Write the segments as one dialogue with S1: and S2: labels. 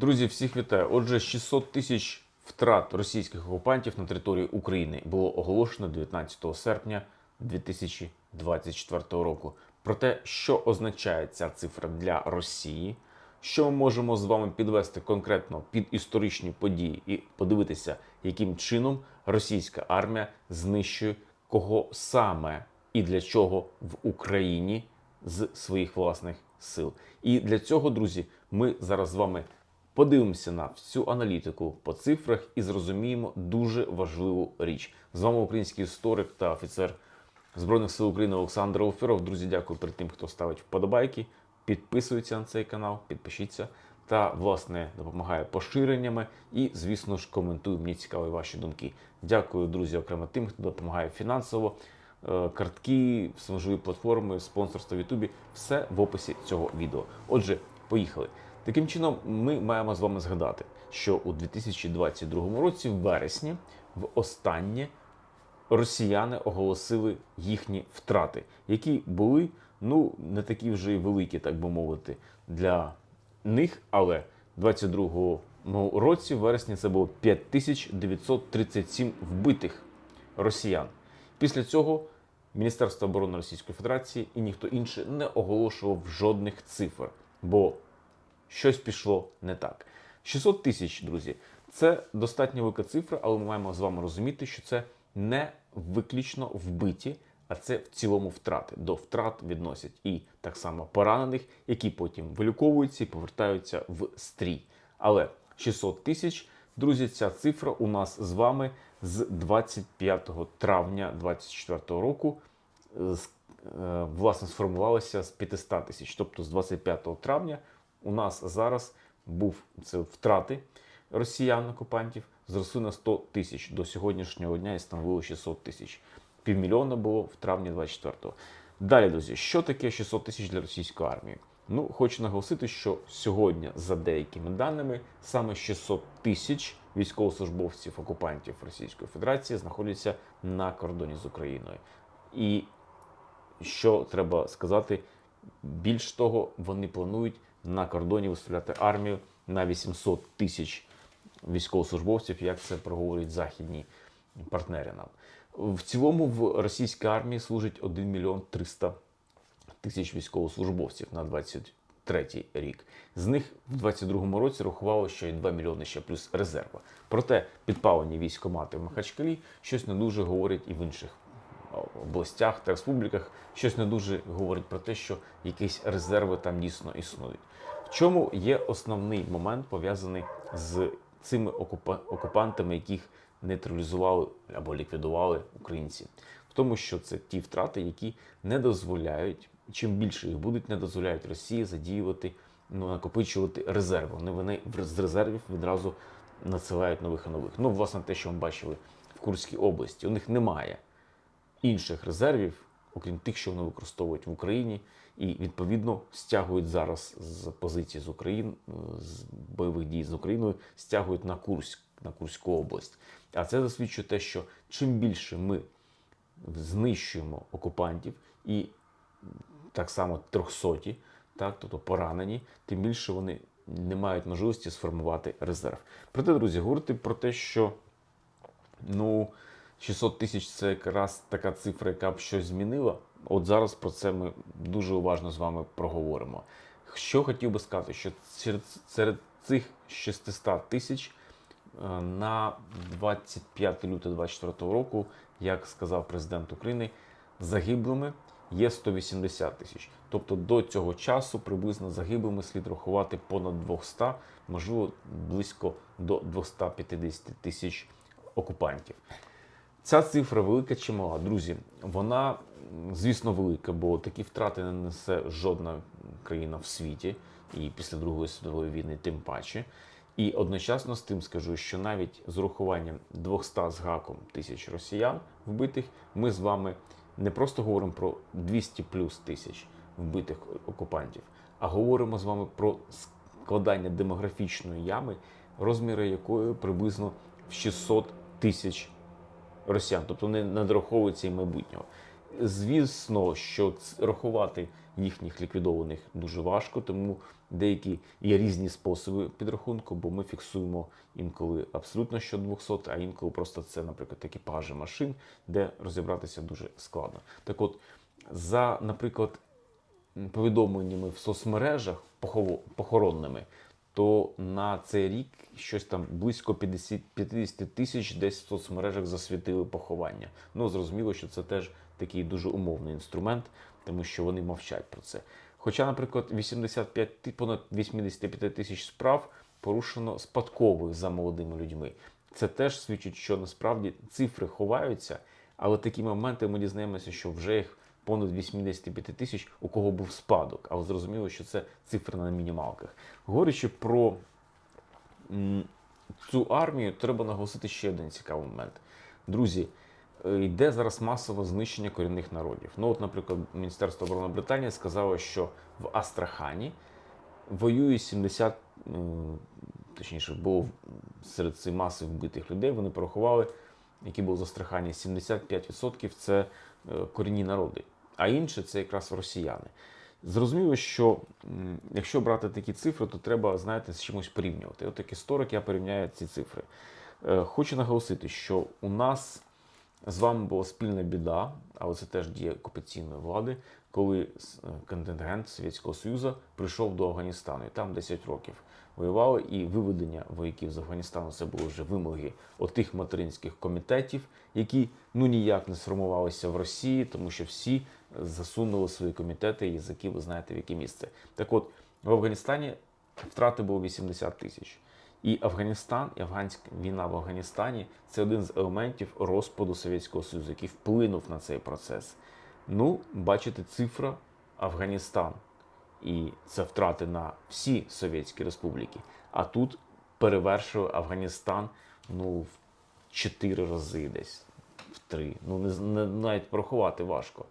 S1: Друзі, всіх вітаю. Отже, 600 тисяч втрат російських окупантів на території України було оголошено 19 серпня 2024 року. Про те, що означає ця цифра для Росії, що ми можемо з вами підвести конкретно під історичні події і подивитися, яким чином російська армія знищує кого саме і для чого в Україні з своїх власних сил. І для цього, друзі, ми зараз з вами подивимося на всю аналітику по цифрах і зрозуміємо дуже важливу річ. З вами український історик та офіцер Збройних сил України Олександр Офіров. Друзі, дякую перед тим, хто ставить вподобайки, підписується на цей канал, підпишіться та, власне, допомагає поширеннями і, звісно ж, коментує. Мені цікаві ваші думки. Дякую, друзі, окремо тим, хто допомагає фінансово. Е, Картки, можливі платформи, спонсорство в Ютубі все в описі цього відео. Отже, поїхали. Таким чином, ми маємо з вами згадати, що у 2022 році, в вересні, в останнє росіяни оголосили їхні втрати, які були ну не такі вже й великі, так би мовити, для них. Але в 22 році, в вересні, це було 5937 вбитих росіян. Після цього Міністерство оборони Російської Федерації і ніхто інший не оголошував жодних цифр, бо щось пішло не так. 600 тисяч, друзі, це достатньо велика цифра, але ми маємо з вами розуміти, що це не виключно вбиті, а це в цілому втрати. До втрат відносять і так само поранених, які потім виліковуються і повертаються в стрій. Але 600 тисяч, друзі, ця цифра у нас з вами з 25 травня 2024 року е, е, власне сформувалася з 500 тисяч. Тобто з 25 травня у нас зараз був це втрати росіян окупантів зросли на 100 тисяч до сьогоднішнього дня і становило 600 тисяч. Півмільйона було в травні 24-го. Далі, друзі, що таке 600 тисяч для російської армії? Ну, хочу наголосити, що сьогодні, за деякими даними, саме 600 тисяч військовослужбовців окупантів Російської Федерації знаходяться на кордоні з Україною. І що треба сказати, більш того, вони планують на кордоні виставляти армію на 800 тисяч військовослужбовців, як це проговорюють західні партнери нам. В цілому в російській армії служить 1 мільйон 300 тисяч військовослужбовців на 23 рік. З них в 22 році рахувало, що і 2 мільйони ще плюс резерва. Проте підпалені військомати в Махачкалі щось не дуже говорять і в інших областях та республіках. Щось не дуже говорить про те, що якісь резерви там дійсно існують. В чому є основний момент пов'язаний з цими окупа- окупантами, яких нейтралізували або ліквідували українці? В тому, що це ті втрати, які не дозволяють, чим більше їх будуть, не дозволяють Росії задіювати, ну, накопичувати резерви. Вони, вони з резервів відразу надсилають нових і нових. Ну, власне, те, що ми бачили в Курській області, у них немає інших резервів, окрім тих, що вони використовують в Україні, і відповідно стягують зараз з позиції з України з бойових дій з Україною, стягують на Курськ, на Курську область. А це засвідчує те, що чим більше ми знищуємо окупантів і так само трьохсоті, так, тобто поранені, тим більше вони не мають можливості сформувати резерв. Проте, друзі, говорити про те, що ну, 600 тисяч це якраз така цифра, яка б щось змінила. От зараз про це ми дуже уважно з вами проговоримо. Що хотів би сказати, що серед, цих 600 тисяч е, на 25 лютого 2024 року, як сказав президент України, загиблими є 180 тисяч. Тобто до цього часу приблизно загиблими слід рахувати понад 200, можливо, близько до 250 тисяч окупантів. Ця цифра велика чи мала, друзі. Вона, звісно, велика, бо такі втрати не несе жодна країна в світі, і після Другої світової війни тим паче. І одночасно з тим скажу, що навіть з урахуванням 200 з гаком тисяч росіян вбитих, ми з вами не просто говоримо про 200 плюс тисяч вбитих окупантів, а говоримо з вами про складання демографічної ями, розміри якої приблизно в 600 тисяч росіян, тобто не надраховується і майбутнього. Звісно, що рахувати їхніх ліквідованих дуже важко, тому деякі є різні способи підрахунку, бо ми фіксуємо інколи абсолютно що 200, а інколи просто це, наприклад, екіпажі машин, де розібратися дуже складно. Так от, за, наприклад, повідомленнями в соцмережах похоронними, то на цей рік щось там близько 50, 50 тисяч десь в соцмережах засвітили поховання. Ну, зрозуміло, що це теж такий дуже умовний інструмент, тому що вони мовчать про це. Хоча, наприклад, 85, ти- понад 85 тисяч справ порушено спадкових за молодими людьми. Це теж свідчить, що насправді цифри ховаються, але такі моменти ми дізнаємося, що вже їх понад 85 тисяч, у кого був спадок. Але зрозуміло, що це цифри на мінімалках. Говорячи про цю армію, треба наголосити ще один цікавий момент. Друзі, е, йде зараз масове знищення корінних народів. Ну, от, наприклад, Міністерство оборони Британії сказало, що в Астрахані воює 70, е, точніше, було серед цих маси вбитих людей, вони порахували, які були з Астрахані, 75% це е, корінні народи, а інше це якраз росіяни. Зрозуміло, що якщо брати такі цифри, то треба, знаєте, з чимось порівнювати. От як історик я порівняю ці цифри. Е, Хочу наголосити, що у нас з вами була спільна біда, але це теж діє окупаційної влади, коли е, контингент Совєтського Союзу прийшов до Афганістану і там 10 років воювали, і виведення вояків з Афганістану це були вже вимоги отих материнських комітетів, які ну ніяк не сформувалися в Росії, тому що всі засунули свої комітети, язики, ви знаєте, в яке місце. Так от в Афганістані втрати було 80 тисяч. І Афганістан, і афганська війна в Афганістані це один з елементів розпаду Совєтського Союзу, який вплинув на цей процес. Ну, бачите, цифра Афганістан. І це втрати на всі Совєтські республіки. А тут перевершує Афганістан ну, в чотири рази десь, в три. Ну, не, не, навіть порахувати важко.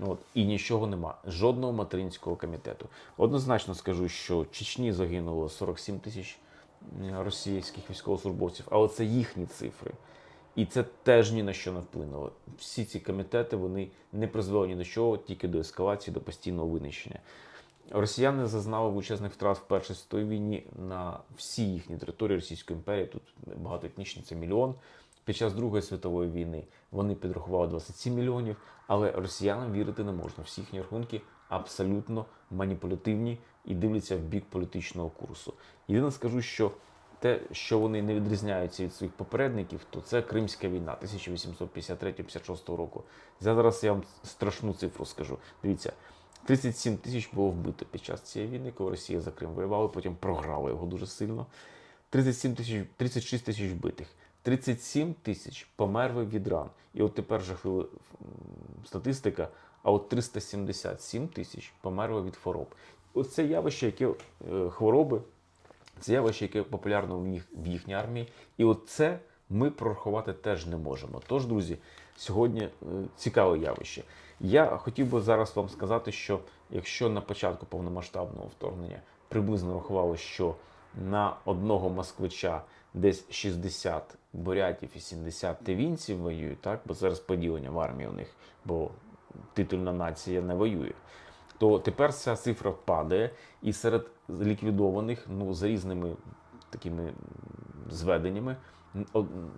S1: От, і нічого нема, жодного материнського комітету. Однозначно скажу, що в Чечні загинуло 47 тисяч російських військовослужбовців, але це їхні цифри. І це теж ні на що не вплинуло. Всі ці комітети вони не призвели ні до чого, тільки до ескалації, до постійного винищення. Росіяни зазнали величезних втрат в Першій світовій війні на всій їхній території Російської імперії. Тут багатоетнічні це мільйон. Під час Другої світової війни вони підрахували 27 мільйонів, але росіянам вірити не можна. Всі їхні рахунки абсолютно маніпулятивні і дивляться в бік політичного курсу. Єдине скажу, що те, що вони не відрізняються від своїх попередників, то це Кримська війна 1853-56 року. Зараз я вам страшну цифру скажу. Дивіться, 37 тисяч було вбито під час цієї війни, коли Росія за Крим воювала, потім програла його дуже сильно. 37 тисяч, 36 тисяч вбитих. 37 тисяч померли від ран. І от тепер жахлива статистика, а от 377 тисяч померли від хвороб. Оце явище, яке е, хвороби, це явище, яке популярно в, них, в їхній армії. І от це ми прорахувати теж не можемо. Тож, друзі, сьогодні е, цікаве явище. Я хотів би зараз вам сказати, що якщо на початку повномасштабного вторгнення приблизно рахували, що на одного москвича десь 60 бурятів і 70 тивінців воюють, так? бо зараз поділення в армії у них, бо титульна нація не воює то тепер ця цифра падає, і серед ліквідованих, ну за різними такими зведеннями,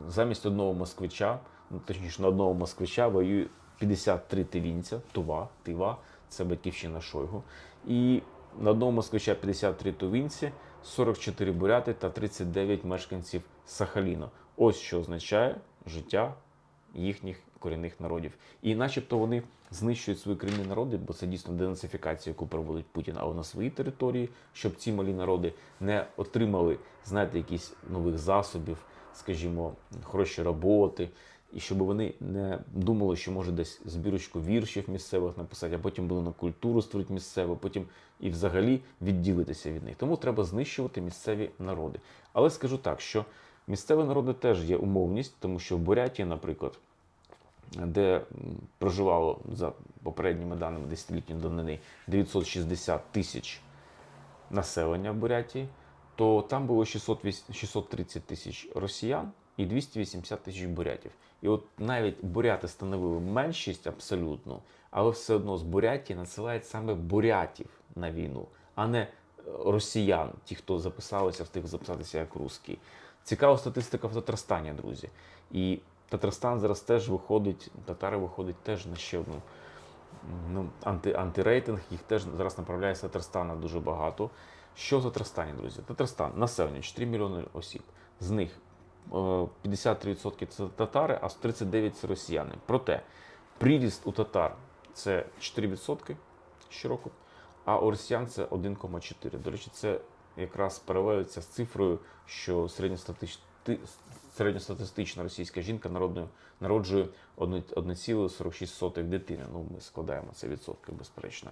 S1: замість одного москвича, ну точніше на одного москвича воює 53 тивінця, Тува, Тива, це батьківщина Шойгу. І на одного москвича 53 тувінці, 44 буряти та 39 мешканців Сахаліна. Ось що означає життя їхніх корінних народів. І начебто вони знищують свої корінні народи, бо це дійсно денацифікація, яку проводить Путін, але на своїй території, щоб ці малі народи не отримали, знаєте, якісь нових засобів, скажімо, хороші роботи. І щоб вони не думали, що може десь збірочку віршів місцевих написати, а потім були на культуру створити місцеву, потім і взагалі відділитися від них. Тому треба знищувати місцеві народи. Але скажу так, що місцеві народи теж є умовність, тому що в Бурятії, наприклад, де проживало за попередніми даними десятилітньої давнини 960 тисяч населення в Бурятії, то там було 600, 630 тисяч росіян і 280 тисяч бурятів. І от навіть буряти становили меншість абсолютно, але все одно з Бурятії надсилають саме бурятів на війну, а не е, росіян, ті, хто записалися, встиг записатися як русський. Цікава статистика в Татарстані, друзі. І Татарстан зараз теж виходить, татари виходять теж на ще одну ну, анти, антирейтинг, їх теж зараз направляє з Татарстана дуже багато. Що в Татарстані, друзі? Татарстан, населення 4 мільйони осіб. З них е, 53% це татари, а 39% це росіяни. Проте приріст у татар це 4% щороку, а у росіян це 1,4%. До речі, це якраз паралелиться з цифрою, що середньостатистична середньостатистична російська жінка народною народжує 1,46 дитини. Ну, ми складаємо це відсотки, безперечно.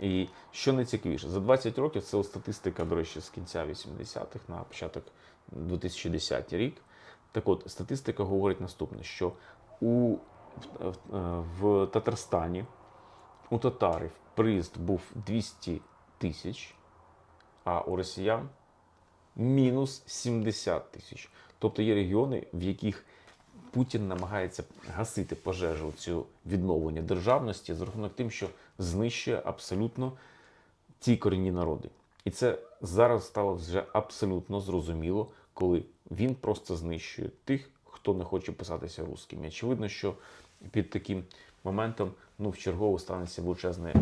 S1: І що найцікавіше, за 20 років це статистика, до речі, з кінця 80-х на початок 2010 рік. Так от, статистика говорить наступне: що у, в, в Татарстані у татарів приїзд був 200 тисяч, а у росіян мінус 70 тисяч. Тобто є регіони, в яких Путін намагається гасити пожежу цю відновлення державності за рахунок тим, що знищує абсолютно ці корінні народи. І це зараз стало вже абсолютно зрозуміло, коли він просто знищує тих, хто не хоче писатися русским. Очевидно, що під таким моментом ну, в чергово станеться а,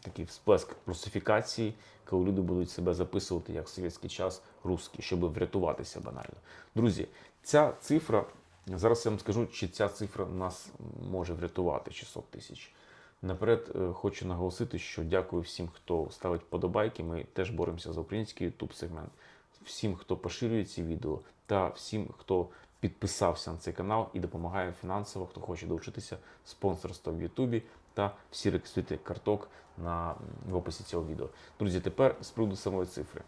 S1: такий всплеск русифікації, коли люди будуть себе записувати як в совєтський час русські, щоб врятуватися банально. Друзі, ця цифра, зараз я вам скажу, чи ця цифра нас може врятувати 600 тисяч. Наперед е, хочу наголосити, що дякую всім, хто ставить подобайки. Ми теж боремося за український YouTube сегмент. Всім, хто поширює ці відео, та всім, хто підписався на цей канал і допомагає фінансово, хто хоче долучитися спонсорства в Ютубі та всі реквізити карток на, в описі цього відео. Друзі, тепер з приводу самої цифри.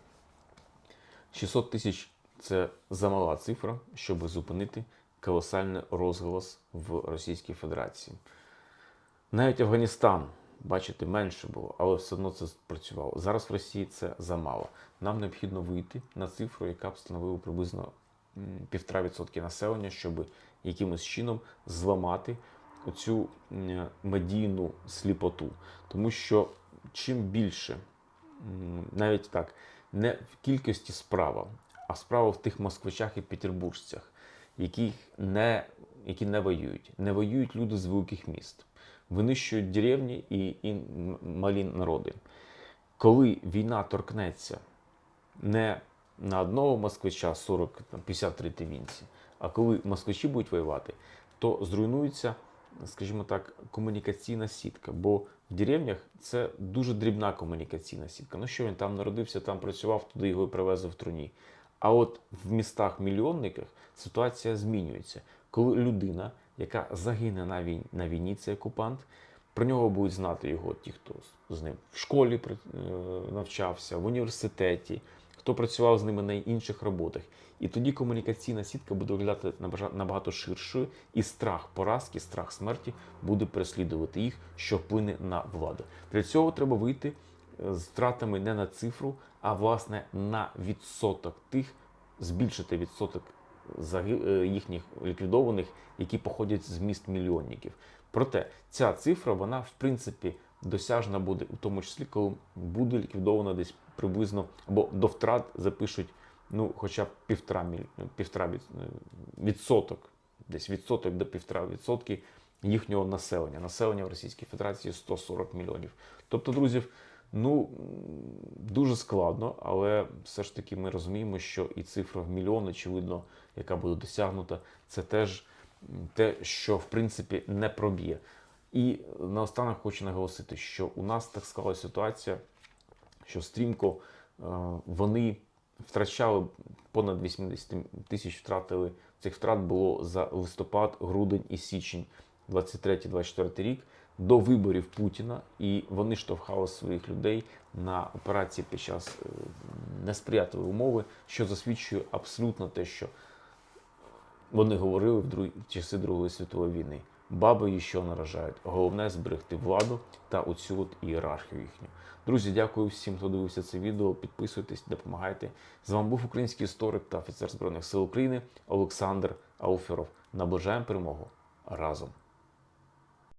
S1: 600 тисяч це замала цифра, щоб зупинити колосальний розголос в Російській Федерації. Навіть Афганістан, бачите, менше було, але все одно це спрацювало. Зараз в Росії це замало. Нам необхідно вийти на цифру, яка б становила приблизно м, півтора відсотки населення, щоб якимось чином зламати оцю медійну сліпоту. Тому що чим більше, навіть так, не в кількості справа, а справа в тих москвичах і петербуржцях, яких не, які не воюють. Не воюють люди з великих міст винищують деревні і, і малі народи. Коли війна торкнеться не на одного москвича 40-53 тивінці, а коли москвичі будуть воювати, то зруйнується, скажімо так, комунікаційна сітка. Бо в деревнях це дуже дрібна комунікаційна сітка. Ну що він там народився, там працював, туди його і привезли в труні. А от в містах-мільйонниках ситуація змінюється, коли людина, яка загине на війні, на війні, це окупант, про нього будуть знати його ті, хто з- ним в школі е, навчався, в університеті, хто працював з ними на інших роботах. І тоді комунікаційна сітка буде виглядати набагато ширшою, і страх поразки, страх смерті буде переслідувати їх, що вплине на владу. Для цього треба вийти е, з втратами не на цифру, а власне на відсоток тих, збільшити відсоток е, їхніх ліквідованих, які походять з міст мільйонників. Проте ця цифра, вона в принципі досяжна буде, у тому числі, коли буде ліквідовано десь приблизно або до втрат запишуть ну, хоча б півтора, півтора е, відсоток, десь відсоток до півтора відсотки їхнього населення. Населення в Російській Федерації 140 мільйонів. Тобто, друзів, ну дуже складно, але все ж таки ми розуміємо, що і цифра в мільйон, очевидно, яка буде досягнута, це теж те, що в принципі не проб'є. І наостанок хочу наголосити, що у нас так склалася ситуація, що стрімко е, вони втрачали понад 80 тисяч втратили. Цих втрат було за листопад, грудень і січень 23-24 рік до виборів Путіна, і вони штовхали своїх людей на операції під час е, несприятливої умови, що засвідчує абсолютно те, що вони говорили в часи Другої світової війни. Баби що наражають. Головне зберегти владу та оцю от ієрархію їхню. Друзі, дякую всім, хто дивився це відео. Підписуйтесь, допомагайте. З вами був український історик та офіцер Збройних сил України Олександр Ауферов. Наближаємо перемогу разом.